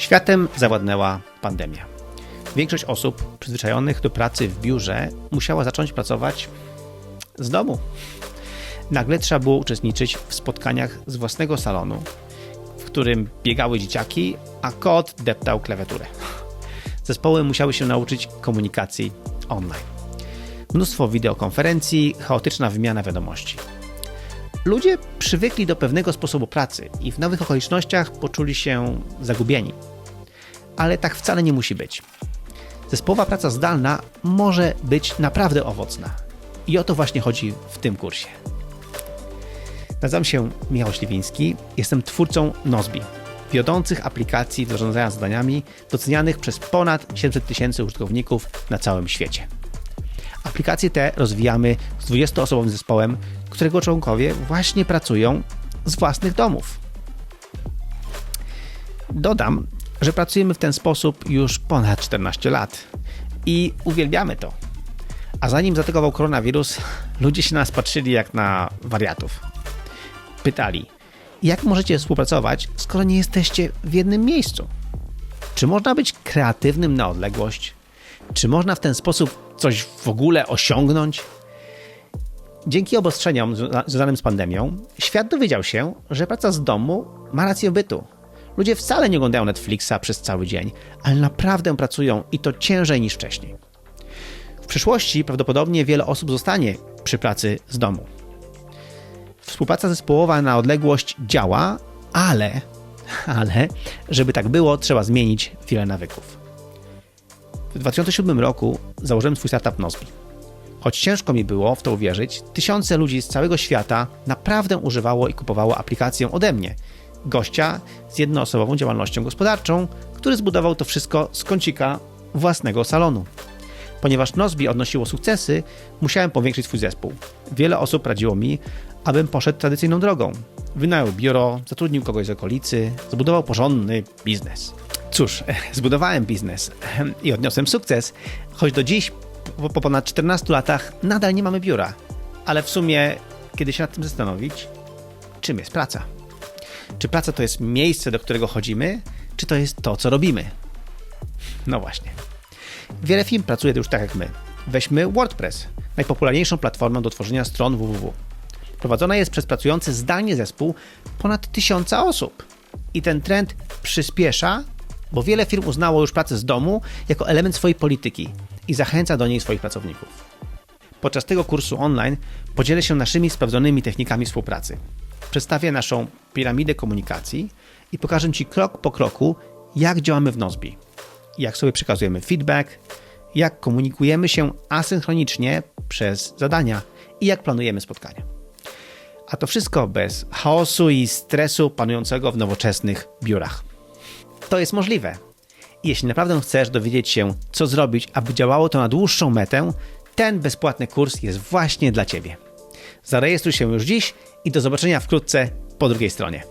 Światem zawładnęła pandemia. Większość osób przyzwyczajonych do pracy w biurze musiała zacząć pracować z domu. Nagle trzeba było uczestniczyć w spotkaniach z własnego salonu, w którym biegały dzieciaki, a kot deptał klawiaturę. Zespoły musiały się nauczyć komunikacji online. Mnóstwo wideokonferencji, chaotyczna wymiana wiadomości. Ludzie przywykli do pewnego sposobu pracy i w nowych okolicznościach poczuli się zagubieni. Ale tak wcale nie musi być. Zespołowa praca zdalna może być naprawdę owocna. I o to właśnie chodzi w tym kursie. Nazywam się Michał Śliwiński, jestem twórcą Nozbi, wiodących aplikacji do zarządzania zadaniami docenianych przez ponad 700 tysięcy użytkowników na całym świecie. Aplikacje te rozwijamy z 20-osobowym zespołem, którego członkowie właśnie pracują z własnych domów. Dodam, że pracujemy w ten sposób już ponad 14 lat i uwielbiamy to. A zanim zaatakował koronawirus, ludzie się na nas patrzyli jak na wariatów. Pytali, jak możecie współpracować, skoro nie jesteście w jednym miejscu? Czy można być kreatywnym na odległość? Czy można w ten sposób coś w ogóle osiągnąć? Dzięki obostrzeniom związa- związanym z pandemią, świat dowiedział się, że praca z domu ma rację bytu. Ludzie wcale nie oglądają Netflixa przez cały dzień, ale naprawdę pracują i to ciężej niż wcześniej. W przyszłości prawdopodobnie wiele osób zostanie przy pracy z domu. Współpraca zespołowa na odległość działa, ale, ale, żeby tak było, trzeba zmienić wiele nawyków. W 2007 roku założyłem swój startup Nozbi. Choć ciężko mi było w to uwierzyć, tysiące ludzi z całego świata naprawdę używało i kupowało aplikację ode mnie, gościa z jednoosobową działalnością gospodarczą, który zbudował to wszystko z kącika własnego salonu. Ponieważ Nozbi odnosiło sukcesy, musiałem powiększyć swój zespół. Wiele osób radziło mi, abym poszedł tradycyjną drogą. Wynajął biuro, zatrudnił kogoś z okolicy, zbudował porządny biznes. Cóż, zbudowałem biznes i odniosłem sukces, choć do dziś, po, po ponad 14 latach, nadal nie mamy biura. Ale w sumie, kiedy się nad tym zastanowić, czym jest praca? Czy praca to jest miejsce, do którego chodzimy, czy to jest to, co robimy? No właśnie. Wiele firm pracuje już tak jak my. Weźmy WordPress, najpopularniejszą platformę do tworzenia stron www. Prowadzona jest przez pracujący zdalnie zespół ponad tysiąca osób. I ten trend przyspiesza, bo wiele firm uznało już pracę z domu jako element swojej polityki i zachęca do niej swoich pracowników. Podczas tego kursu online podzielę się naszymi sprawdzonymi technikami współpracy. Przedstawię naszą piramidę komunikacji i pokażę Ci krok po kroku, jak działamy w Nozbi, jak sobie przekazujemy feedback, jak komunikujemy się asynchronicznie przez zadania i jak planujemy spotkania. A to wszystko bez chaosu i stresu panującego w nowoczesnych biurach. To jest możliwe. Jeśli naprawdę chcesz dowiedzieć się, co zrobić, aby działało to na dłuższą metę, ten bezpłatny kurs jest właśnie dla Ciebie. Zarejestruj się już dziś i do zobaczenia wkrótce po drugiej stronie.